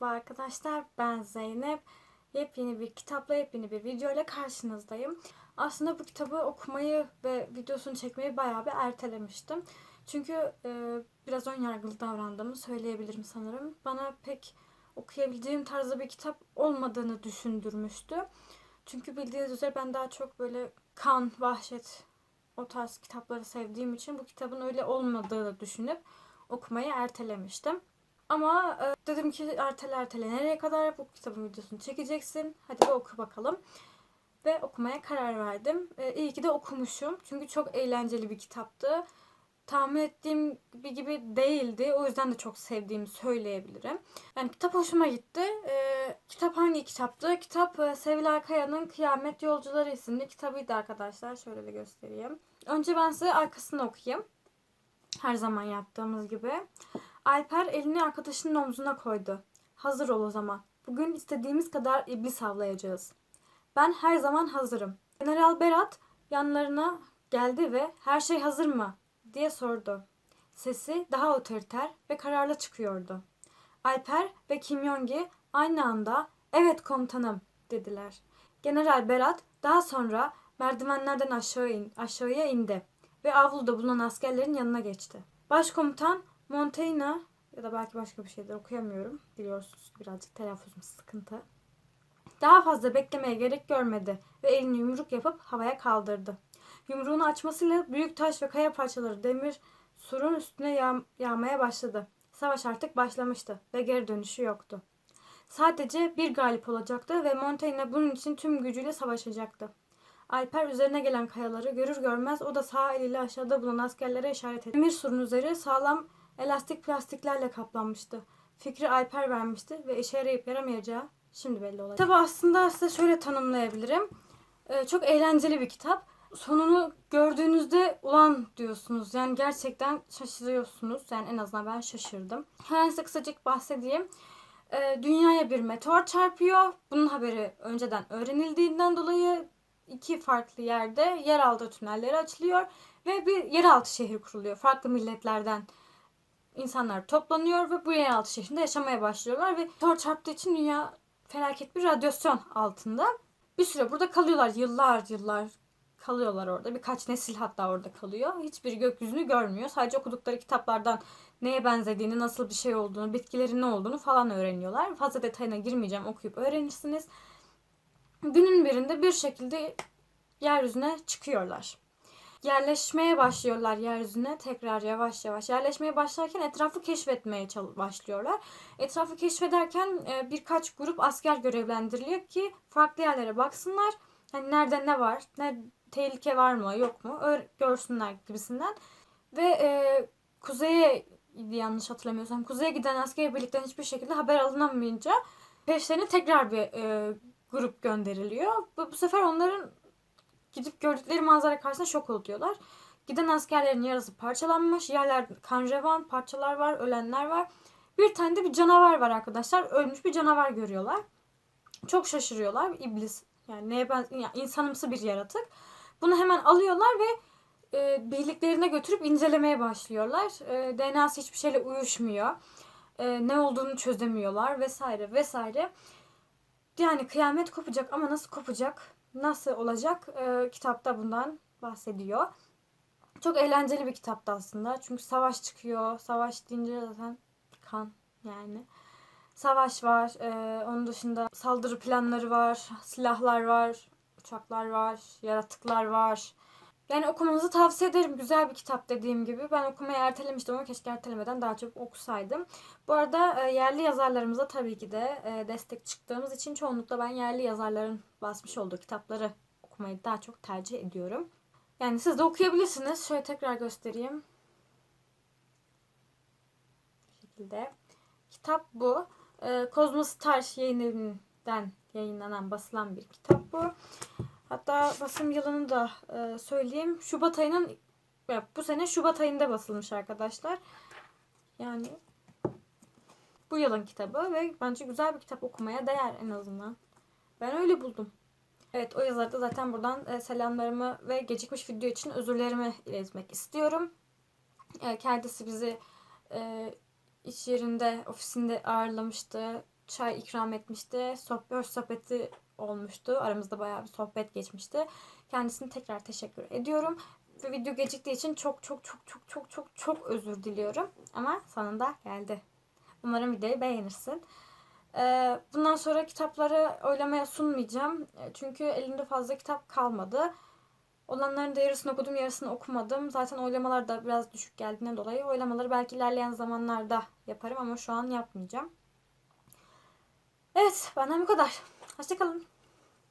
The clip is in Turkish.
arkadaşlar ben Zeynep. Yepyeni bir kitapla yepyeni bir video ile karşınızdayım. Aslında bu kitabı okumayı ve videosunu çekmeyi bayağı bir ertelemiştim. Çünkü e, biraz ön yargılı davrandığımı söyleyebilirim sanırım. Bana pek okuyabileceğim tarzda bir kitap olmadığını düşündürmüştü. Çünkü bildiğiniz üzere ben daha çok böyle kan, vahşet o tarz kitapları sevdiğim için bu kitabın öyle olmadığını düşünüp okumayı ertelemiştim. Ama e, dedim ki ertele ertele nereye kadar bu kitabın videosunu çekeceksin. Hadi bir oku bakalım. Ve okumaya karar verdim. E, iyi ki de okumuşum. Çünkü çok eğlenceli bir kitaptı. Tahmin ettiğim gibi değildi. O yüzden de çok sevdiğimi söyleyebilirim. Yani kitap hoşuma gitti. E, kitap hangi kitaptı? Kitap e, Sevilay Kaya'nın Kıyamet Yolcuları isimli kitabıydı arkadaşlar. Şöyle de göstereyim. Önce ben size arkasını okuyayım. Her zaman yaptığımız gibi. Alper elini arkadaşının omzuna koydu. Hazır ol o zaman. Bugün istediğimiz kadar iblis avlayacağız. Ben her zaman hazırım. General Berat yanlarına geldi ve her şey hazır mı? diye sordu. Sesi daha otoriter ve kararlı çıkıyordu. Alper ve Kim Yongi aynı anda evet komutanım dediler. General Berat daha sonra merdivenlerden aşağı in, aşağıya indi ve avluda bulunan askerlerin yanına geçti. Başkomutan Montaigne ya da belki başka bir şeyler okuyamıyorum. Biliyorsunuz birazcık telaffuzum sıkıntı. Daha fazla beklemeye gerek görmedi ve elini yumruk yapıp havaya kaldırdı. Yumruğunu açmasıyla büyük taş ve kaya parçaları demir surun üstüne yağ- yağmaya başladı. Savaş artık başlamıştı ve geri dönüşü yoktu. Sadece bir galip olacaktı ve Montaigne bunun için tüm gücüyle savaşacaktı. Alper üzerine gelen kayaları görür görmez o da sağ eliyle aşağıda bulunan askerlere işaret etti. Demir surun üzeri sağlam elastik plastiklerle kaplanmıştı. Fikri Alper vermişti ve işe yarayıp yaramayacağı şimdi belli olacak. Kitabı aslında size şöyle tanımlayabilirim. Ee, çok eğlenceli bir kitap. Sonunu gördüğünüzde ulan diyorsunuz. Yani gerçekten şaşırıyorsunuz. Yani en azından ben şaşırdım. Hemen size kısacık bahsedeyim. Ee, dünyaya bir meteor çarpıyor. Bunun haberi önceden öğrenildiğinden dolayı iki farklı yerde yeraltı tünelleri açılıyor ve bir yeraltı şehri kuruluyor. Farklı milletlerden insanlar toplanıyor ve bu yeraltı şehrinde yaşamaya başlıyorlar ve meteor çarptığı için dünya felaket bir radyasyon altında. Bir süre burada kalıyorlar. Yıllar yıllar kalıyorlar orada. Birkaç nesil hatta orada kalıyor. Hiçbir gökyüzünü görmüyor. Sadece okudukları kitaplardan neye benzediğini, nasıl bir şey olduğunu, bitkilerin ne olduğunu falan öğreniyorlar. Fazla detayına girmeyeceğim. Okuyup öğrenirsiniz. Günün birinde bir şekilde yeryüzüne çıkıyorlar. Yerleşmeye başlıyorlar yeryüzüne tekrar yavaş yavaş. Yerleşmeye başlarken etrafı keşfetmeye başlıyorlar. Etrafı keşfederken e, birkaç grup asker görevlendiriliyor ki farklı yerlere baksınlar. Hani nerede ne var, ne tehlike var mı, yok mu görsünler gibisinden. Ve e, kuzeye yanlış hatırlamıyorsam kuzeye giden asker birlikten hiçbir şekilde haber alınamayınca peşlerine tekrar bir e, grup gönderiliyor. Bu, bu sefer onların gidip gördükleri manzara karşısında şok oluyorlar. Giden askerlerin yarısı parçalanmış. Yerler kan revan, parçalar var, ölenler var. Bir tane de bir canavar var arkadaşlar. Ölmüş bir canavar görüyorlar. Çok şaşırıyorlar. İblis yani neye ben yani insanımsı bir yaratık. Bunu hemen alıyorlar ve e, birliklerine götürüp incelemeye başlıyorlar. E, DNA'sı hiçbir şeyle uyuşmuyor. E, ne olduğunu çözemiyorlar vesaire vesaire. Yani kıyamet kopacak ama nasıl kopacak? Nasıl olacak? E, kitapta bundan bahsediyor. Çok eğlenceli bir kitaptı aslında. Çünkü savaş çıkıyor. Savaş deyince zaten kan yani. Savaş var. E, onun dışında saldırı planları var. Silahlar var. Uçaklar var. Yaratıklar var. Yani okumanızı tavsiye ederim. Güzel bir kitap dediğim gibi. Ben okumayı ertelemiştim ama keşke ertelemeden daha çok okusaydım. Bu arada e, yerli yazarlarımıza tabii ki de e, destek çıktığımız için çoğunlukla ben yerli yazarların basmış olduğu kitapları okumayı daha çok tercih ediyorum. Yani siz de okuyabilirsiniz. Şöyle tekrar göstereyim. Bu şekilde. Kitap bu. E, Kozmos Star yayın evinden yayınlanan, basılan bir kitap bu. Hatta basım yılını da e, söyleyeyim. Şubat ayının ya bu sene Şubat ayında basılmış arkadaşlar. Yani bu yılın kitabı ve bence güzel bir kitap okumaya değer en azından. Ben öyle buldum. Evet o yazarı da zaten buradan e, selamlarımı ve gecikmiş video için özürlerimi iletmek istiyorum. E, kendisi bizi e, iş yerinde, ofisinde ağırlamıştı. çay ikram etmişti. Sohbet sohbeti olmuştu. Aramızda bayağı bir sohbet geçmişti. Kendisine tekrar teşekkür ediyorum. Ve video geciktiği için çok çok çok çok çok çok çok özür diliyorum. Ama sonunda geldi. Umarım videoyu beğenirsin. Ee, bundan sonra kitapları oylamaya sunmayacağım. E, Çünkü elimde fazla kitap kalmadı. Olanların da yarısını okudum, yarısını okumadım. Zaten oylamalar da biraz düşük geldiğinden dolayı oylamaları belki ilerleyen zamanlarda yaparım ama şu an yapmayacağım. Evet, benden bu kadar. Hoşçakalın.